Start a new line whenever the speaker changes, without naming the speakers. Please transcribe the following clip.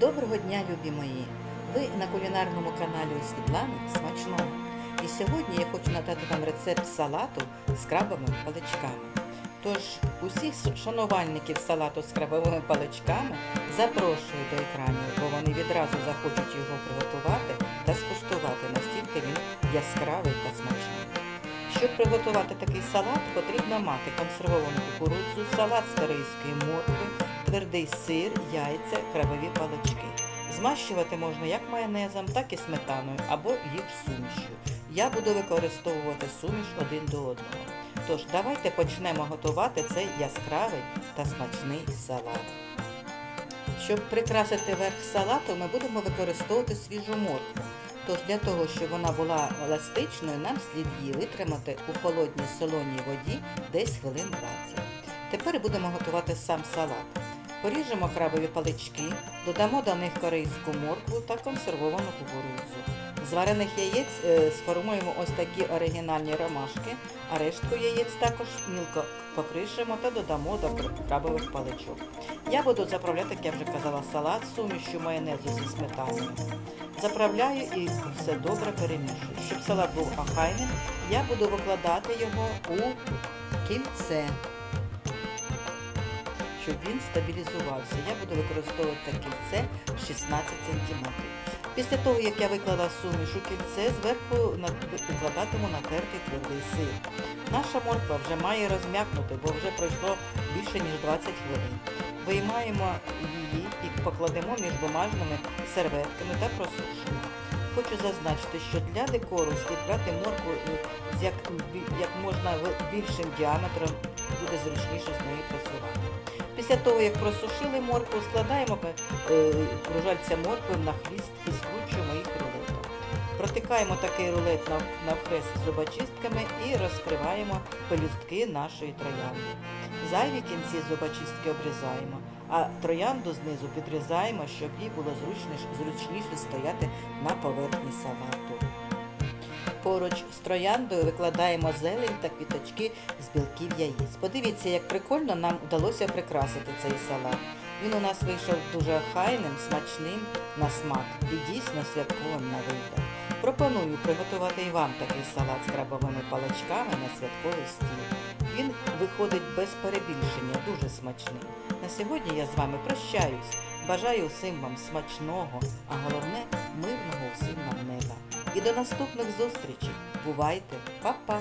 Доброго дня, любі мої! Ви на кулінарному каналі Світлани Смачного. І сьогодні я хочу надати вам рецепт салату з крабовими паличками. Тож усіх шанувальників салату з крабовими паличками запрошую до екранів, бо вони відразу захочуть його приготувати та скуштувати, настільки він яскравий та смачний. Щоб приготувати такий салат, потрібно мати консервовану кукурудзу, салат з корейської моркви, твердий сир, яйця, крабові палички. Змащувати можна як майонезом, так і сметаною або їх сумішю. Я буду використовувати суміш один до одного. Тож давайте почнемо готувати цей яскравий та смачний салат. Щоб прикрасити верх салату, ми будемо використовувати свіжу моркву. Тож для того, щоб вона була еластичною, нам слід її витримати у холодній солоній воді десь хвилин 20. Тепер будемо готувати сам салат. Поріжемо крабові палички, додамо до них корейську моркву та консервовану кукурудзу. З варених яєць е, сформуємо ось такі оригінальні ромашки, а рештку яєць також мілко покришимо та додамо до крабових паличок. Я буду заправляти, як я вже казала, салат сумішю майонезу зі сметаною. Заправляю і все добре перемішую. Щоб салат був охайним, я буду викладати його у кільце, щоб він стабілізувався. Я буду використовувати кільце 16 см. Після того, як я виклала суміш у кільце, зверху укладатиму натертий твердий сир. Наша морква вже має розм'якнути, бо вже пройшло більше ніж 20 хвилин. Виймаємо її і покладемо між бумажними серветками та просушимо. Хочу зазначити, що для декору слід брати моркву з як, як можна більшим діаметром, буде зручніше з нею працювати. Після того, як просушили моркву, складаємо е, кружальця моркви на хвіст і скручуємо їх рулетом. Протикаємо такий рулет навхрест зубочистками і розкриваємо пелюстки нашої троянди. Зайві кінці зубочистки обрізаємо, а троянду знизу підрізаємо, щоб їй було зручніше, зручніше стояти на поверхні салату. Поруч з трояндою викладаємо зелень та квіточки з білків яєць. Подивіться, як прикольно нам вдалося прикрасити цей салат. Він у нас вийшов дуже охайним, смачним на смак і дійсно святковим на вигляд. Пропоную приготувати і вам такий салат з крабовими паличками на святковий стіл. Він виходить без перебільшення, дуже смачний. На сьогодні я з вами прощаюсь. Бажаю усім вам смачного, а головне мирного усім нам неба. І до наступних зустрічей. Бувайте, Па-па!